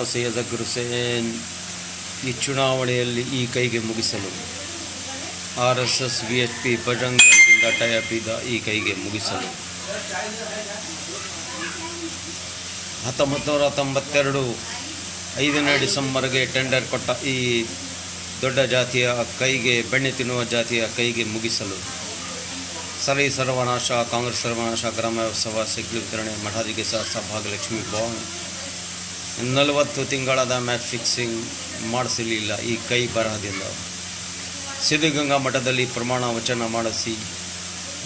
ಅಕ್ಬರ್ ಹುಸೇನ್ ಈ ಚುನಾವಣೆಯಲ್ಲಿ ಈ ಕೈಗೆ ಮುಗಿಸಲು. R S S, V H P Bajrang ದಳದಿಂದ tie up ಇದ್ದ ಈ ಕೈಗೆ ಮುಗಿಸಲು. ಹತ್ತೊಂಬತ್ತು ನೂರ ತೊಂಬತ್ತೆರಡು ಐದನೇ ಡಿಸೆಂಬರ್ಗೆ ಟೆಂಡರ್ ಕೊಟ್ಟ ಈ ದೊಡ್ಡ ಜಾತಿಯ ಕೈಗೆ, ಬೆಣ್ಣೆ ತಿನ್ನುವ ಜಾತಿಯ ಕೈಗೆ ಮುಗಿಸಲು. ಸರಿ ಸರ್ವನಾಶ, ಕಾಂಗ್ರೆಸ್ ಸರ್ವನಾಶ ಗ್ರಾಮ ಸಭಾ ಸಿಗ್ಲಿ ವಿತರಣೆ ಮಠಾಧಿಕೆ ಸಹ ಭಾಗಲಕ್ಷ್ಮಿ ಭವನ್. ನಲವತ್ತು ತಿಂಗಳದ ಮ್ಯಾಚ್ ಫಿಕ್ಸಿಂಗ್ ಮಾಡಿಸಲಿಲ್ಲ, ಈ ಕೈ ಬರಹದಿಂದ. ಸಿದ್ಧಗಂಗಾ ಮಠದಲ್ಲಿ ಪ್ರಮಾಣ ವಚನ ಮಾಡಿಸಿ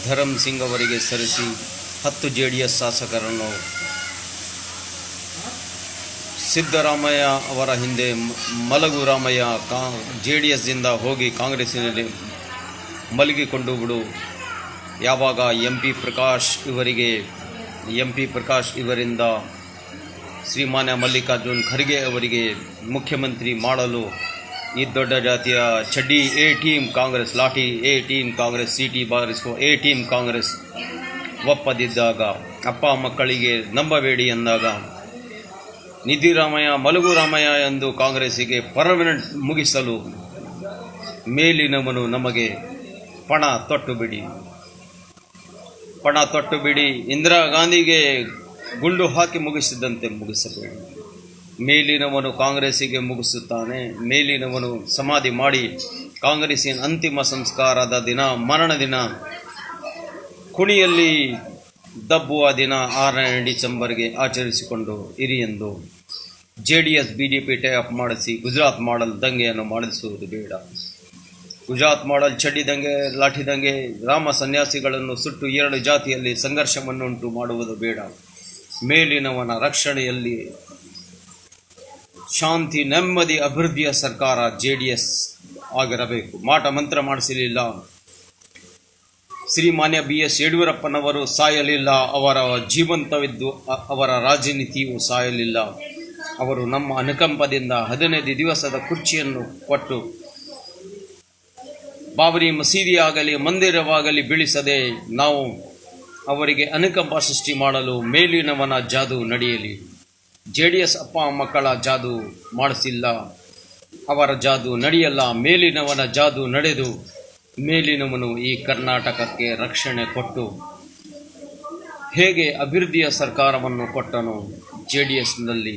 ಧರಮ್ ಸಿಂಗ್ ಅವರಿಗೆ ಸರಿಸಿ ಹತ್ತು ಜೆ ಡಿ ಎಸ್ ಶಾಸಕರನ್ನು ಸಿದ್ದರಾಮಯ್ಯ ಅವರ ಹಿಂದೆ ಮಲಗು ರಾಮಯ್ಯ ಕಾ ಜೆ ಡಿ ಎಸ್ದಿಂದ ಹೋಗಿ ಕಾಂಗ್ರೆಸ್ಸಿನಲ್ಲಿ ಮಲಗಿಕೊಂಡು ಬಿಡು. ಯಾವಾಗ ಎಂ ಪಿ ಪ್ರಕಾಶ್ ಇವರಿಗೆ, ಎಂ ಪಿ ಪ್ರಕಾಶ್ ಇವರಿಂದ ಶ್ರೀಮಾನ್ಯ ಮಲ್ಲಿಕಾರ್ಜುನ್ ಖರ್ಗೆ ಅವರಿಗೆ ಮುಖ್ಯಮಂತ್ರಿ ಮಾಡಲು ಈ ದೊಡ್ಡ ಜಾತಿಯ ಚಡ್ಡಿ ಎ ಟೀಮ್ ಕಾಂಗ್ರೆಸ್, ಲಾಠಿ ಎ ಟೀಮ್ ಕಾಂಗ್ರೆಸ್, ಸಿಟಿ ಬಾರಿಸುವ ಎ ಟೀಮ್ ಕಾಂಗ್ರೆಸ್ ಒಪ್ಪದಿದ್ದಾಗ, ಅಪ್ಪ ಮಕ್ಕಳಿಗೆ ನಂಬಬೇಡಿ ಎಂದಾಗ ನಿಧಿರಾಮಯ್ಯ ಮಲಗು ರಾಮಯ್ಯ ಎಂದು ಕಾಂಗ್ರೆಸ್ಸಿಗೆ ಪರ್ಮನೆಂಟ್ ಮುಗಿಸಲು ಮೇಲಿನವನು ನಮಗೆ ಪಣ ತೊಟ್ಟು ಬಿಡಿ. ಪಣ ತೊಟ್ಟು ಬಿಡಿ. ಇಂದಿರಾ ಗಾಂಧಿಗೆ ಗುಂಡು ಹಾಕಿ ಮುಗಿಸಿದಂತೆ ಮುಗಿಸಬೇಡಿ. ಮೇಲಿನವನು ಕಾಂಗ್ರೆಸ್ಸಿಗೆ ಮುಗಿಸುತ್ತಾನೆ, ಮೇಲಿನವನು ಸಮಾಧಿ ಮಾಡಿ ಕಾಂಗ್ರೆಸ್ಸಿನ ಅಂತಿಮ ಸಂಸ್ಕಾರದ ದಿನ, ಮರಣ ದಿನ, ಕುಣಿಯಲ್ಲಿ ದಬ್ಬುವ ದಿನ ಆರನೇ ಡಿಸೆಂಬರ್ಗೆ ಆಚರಿಸಿಕೊಂಡು ಇರಿ ಎಂದು J D S B D P tie up ಮಾಡಿಸಿ ಗುಜರಾತ್ ಮಾಡಲ್ ದಂಗೆಯನ್ನು ಮಾಡಿಸುವುದು ಬೇಡ. ಗುಜರಾತ್ ಮಾಡಲ್ ಚಡ್ಡಿ ದಂಗೆ, ಲಾಠಿ ದಂಗೆ, ರಾಮ ಸನ್ಯಾಸಿಗಳನ್ನು ಸುಟ್ಟು ಎರಡು ಜಾತಿಯಲ್ಲಿ ಸಂಘರ್ಷವನ್ನುಂಟು ಮಾಡುವುದು ಬೇಡ. ಮೇಲಿನವನ ರಕ್ಷಣೆಯಲ್ಲಿ ಶಾಂತಿ, ನೆಮ್ಮದಿ, ಅಭಿವೃದ್ಧಿಯ ಸರ್ಕಾರ ಜೆ ಡಿ ಎಸ್ ಆಗಿರಬೇಕು. ಮಾಟ ಮಂತ್ರ ಮಾಡಿಸಲಿಲ್ಲ ಶ್ರೀಮಾನ್ಯ ಬಿ ಎಸ್ ಯಡಿಯೂರಪ್ಪನವರು ಸಾಯಲಿಲ್ಲ. ಅವರ ಜೀವಂತವಿದ್ದು ಅವರ ರಾಜನೀತಿಯು ಸಾಯಲಿಲ್ಲ. ಅವರು ನಮ್ಮ ಅನುಕಂಪದಿಂದ ಹದಿನೈದು ದಿವಸದ ಕುರ್ಚಿಯನ್ನು ಕೊಟ್ಟು ಬಾಬರಿ ಮಸೀದಿಯಾಗಲಿ, ಮಂದಿರವಾಗಲಿ ಬೀಳಿಸದೆ ನಾವು ಅವರಿಗೆ ಅನುಕಂಪ ಸೃಷ್ಟಿ ಮಾಡಲು ಮೇಲಿನವನ ಜಾದು ನಡೆಯಲಿ. ಜೆ ಡಿ ಎಸ್ ಅಪ್ಪ ಮಕ್ಕಳ ಜಾದು ಮಾಡಿಸಿಲ್ಲ. ಅವರ ಜಾದು ನಡೆಯಲ್ಲ, ಮೇಲಿನವನ ಜಾದು ನಡೆದು ಮೇಲಿನವನು ಈ ಕರ್ನಾಟಕಕ್ಕೆ ರಕ್ಷಣೆ ಕೊಟ್ಟು ಹೇಗೆ ಅಭಿವೃದ್ಧಿಯ ಸರ್ಕಾರವನ್ನು ಕೊಟ್ಟನು ಜೆ ಡಿ ಎಸ್ನಲ್ಲಿ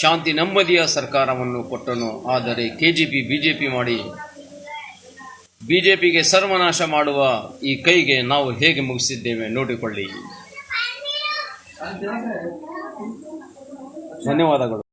ಶಾಂತಿ ನೆಮ್ಮದಿಯ ಸರ್ಕಾರವನ್ನು ಕೊಟ್ಟನು, ಆದರೆ K G P B J P ಮಾಡಿ ಬಿಜೆಪಿಗೆ ಸರ್ವನಾಶ ಮಾಡುವ ಈ ಕೈಗೆ ನಾವು ಹೇಗೆ ಮುಗಿಸಿದ್ದೇವೆ ನೋಡಿಕೊಳ್ಳಿ. ಧನ್ಯವಾದಗಳು.